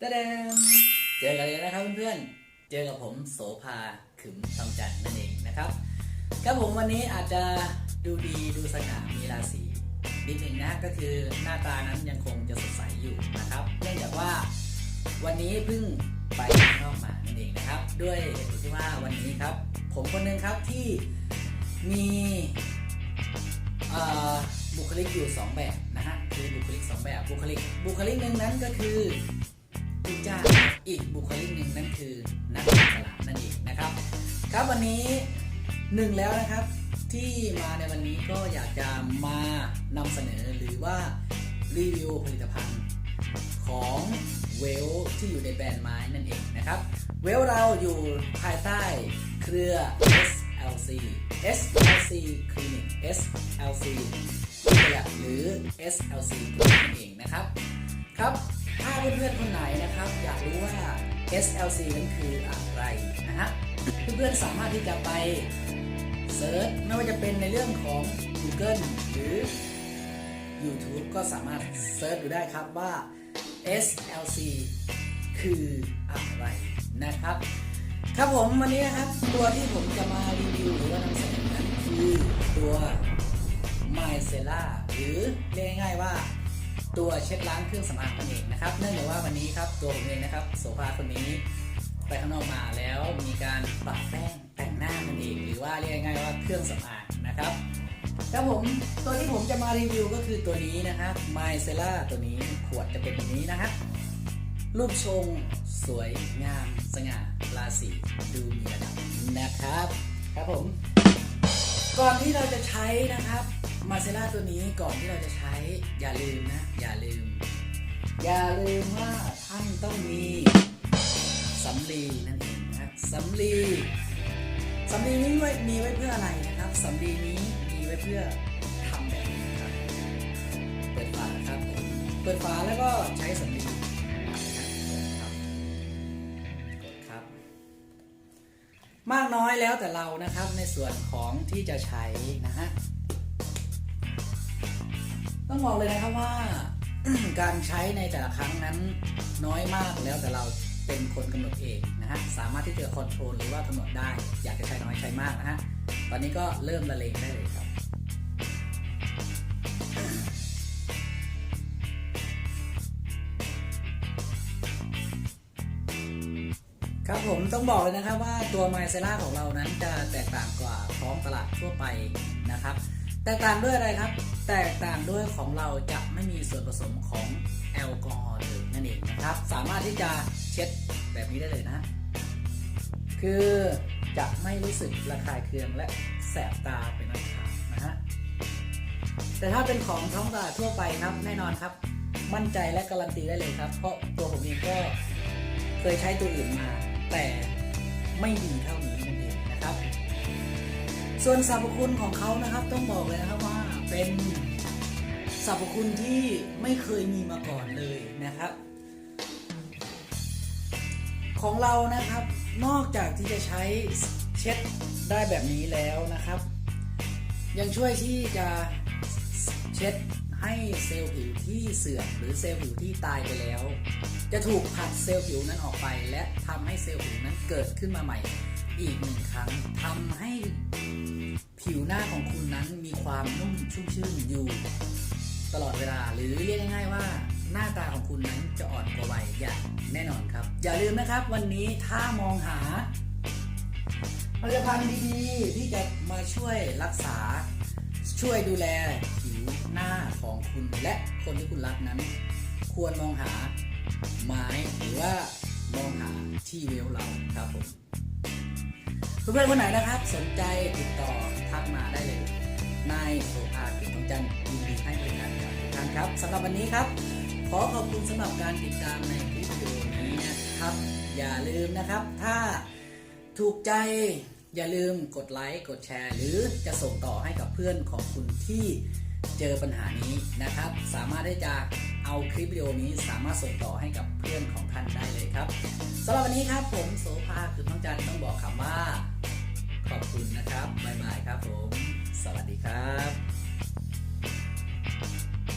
ตะเดมเจอกันเลยนะครับเพื่อนๆ เจอกับผมโสภาขึมทองจันทร์นั่นเองนะครับ ครับผมวันนี้อาจจะดูดีดูสง่ามีราศีนิดหนึ่งนะก็คือหน้าตานั้นยังคงจะสดใสอยู่นะครับ เนื่องจากว่าวันนี้เพิ่งไปข้างนอกมานั่นเองนะครับ ด้วยเหตุผลที่ว่าวันนี้ครับ ผมคนหนึ่งครับที่มีบุคลิกอยู่สองแบบนะฮะคือบุคลิกสองแบบบุคลิกบุคลิกหนึ่งนั้นก็คือ ลูกจ้าอีกบุคลิกหนึ่งนั่นคือนักสระนั่นเองนะครับ ครับวันนี้หนึ่งแล้วนะครับที่มาในวันนี้ก็อยากจะมานำเสนอหรือว่ารีวิวผลิตภัณฑ์ของเวลที่อยู่ในแบรนด์ไม้นั่นเองนะครับ เวลเราอยู่ภายใต้เครือ SLC SLC Clinic SLC หรือ SLC Clinic นั่นเองนะครับ ครับ ถ้าเพื่อนๆคนไหนนะครับ อยากรู้ว่า SLC นั้นคืออะไรนะฮะ เพื่อนๆสามารถที่จะไปเซิร์ชไม่ว่าจะเป็นในเรื่องของ Google หรือ YouTube ก็สามารถเซิร์ชดูได้ครับว่า SLC คืออะไรนะครับ ครับผมวันนี้นะครับตัวที่ผมจะมารีวิวหรือว่านำเสนอนั้นคือตัว m y c e l l a หรือเรียกง่ายๆว่าตัวเช็ดล้างเครื่องสำอางนั่นเองนะครับ เนื่องจากว่าวันนี้ครับตัวผมเองนะครับโสภาคนนี้ไปข้างนอกมาแล้วมีการปะแป้งแต่งหน้านั่นเองหรือว่าเรียกง่ายๆว่าเครื่องสำอางนะครับครับผมตัวที่ผมจะมารีวิวก็คือตัวนี้นะครับ m y c e l l a ตัวนี้ขวดจะเป็นแบบนี้นะฮะ รูปทรงสวยงาม สง่าราศีดูมีระดับนะครับ ครับผม ก่อนที่เราจะใช้นะครับมาเซล่าตัวนี้ก่อนที่เราจะใช้อย่าลืมนะ อย่าลืม อย่าลืมว่าท่านต้องมีสำลีนั่นเองนะสำลีสำลีนี้ไว้มีไว้เพื่ออะไรนะครับสำลีนี้มีไว้เพื่อทำแบบนี้ครับเปิดฝาครับผมเปิดฝาแล้วก็ใช้สำลี มากน้อยแล้วแต่เรานะครับในส่วนของที่จะใช้นะฮะต้องบอกเลยนะครับว่าการใช้ในแต่ละครั้งนั้นน้อยมากแล้วแต่เราเป็นคนกำหนดเองนะฮะสามารถที่จะคอนโทรลหรือว่ากำหนดได้ อยากจะใช้น้อยใช้มากนะฮะตอนนี้ก็เริ่มละเลงได้เลยครับ ครับผมต้องบอกเลยนะครับว่าตัวไมเซล่าของเรานั้นจะแตกต่างกว่าท้องตลาดทั่วไปนะครับ แตกต่างด้วยอะไรครับ แตกต่างด้วยของเราจะไม่มีส่วนผสมของแอลกอฮอล์เลยนั่นเองนะครับ สามารถที่จะเช็ดแบบนี้ได้เลยนะ คือจะไม่รู้สึกระคายเคืองและแสบตาเป็นอันขาดนะฮะแต่ถ้าเป็นของท้องตลาดทั่วไปครับแน่นอนครับ มั่นใจและการันตีได้เลยครับ เพราะตัวผมเองก็เคยใช้ตัวอื่นมา แต่ไม่ดีเท่านี้นั่นเองนะครับ ส่วนสรรพคุณของเขานะครับต้องบอกเลยนะครับว่าเป็นสรรพคุณที่ไม่เคยมีมาก่อนเลยนะครับ ของเรานะครับนอกจากที่จะใช้เช็ดได้แบบนี้แล้วนะครับ ยังช่วยที่จะเช็ด ให้เซลล์ผิวที่เสื่อมหรือเซลล์ผิวที่ตายไปแล้ว จะถูกผลัดเซลล์ผิวนั้นออกไป และทำให้เซลล์ผิวนั้นเกิดขึ้นมาใหม่อีกหนึ่งครั้งทำให้ผิวหน้าของคุณนั้นมีความนุ่มชุ่มชื่นอยู่ ตลอดเวลาหรือเรียกง่ายๆว่าหน้าตาของคุณนั้นจะอ่อนกว่าวัยอย่างแน่นอนครับ อย่าลืมนะครับวันนี้ถ้ามองหาผลิตภัณฑ์ดีๆที่จะมาช่วยรักษาช่วยดูแล คนที่คุณรักนั้น ควรมองหาไม้หรือว่ามองหาที่เวลเราครับผมเพื่อนๆคนไหนนะครับ สนใจติดต่อทักมาได้เลยนายโสภาคุณทองจันยินดีให้บริการกับทุกท่านครับสำหรับวันนี้ครับ ขอขอบคุณสำหรับการติดตามในคลิปวิดีโอนี้นะครับ อย่าลืมนะครับ ถ้าถูกใจอย่าลืมกดไลค์กดแชร์ หรือจะส่งต่อให้กับเพื่อนของคุณที่ เจอปัญหานี้นะครับ สามารถที่จะเอาคลิปวิดีโอนี้สามารถส่งต่อให้กับเพื่อนของท่านได้เลยครับสำหรับวันนี้ครับผมโสภาคือท้องจันทร์ต้องบอกคำว่า ขอบคุณนะครับบ๊ายบายครับผม สวัสดีครับ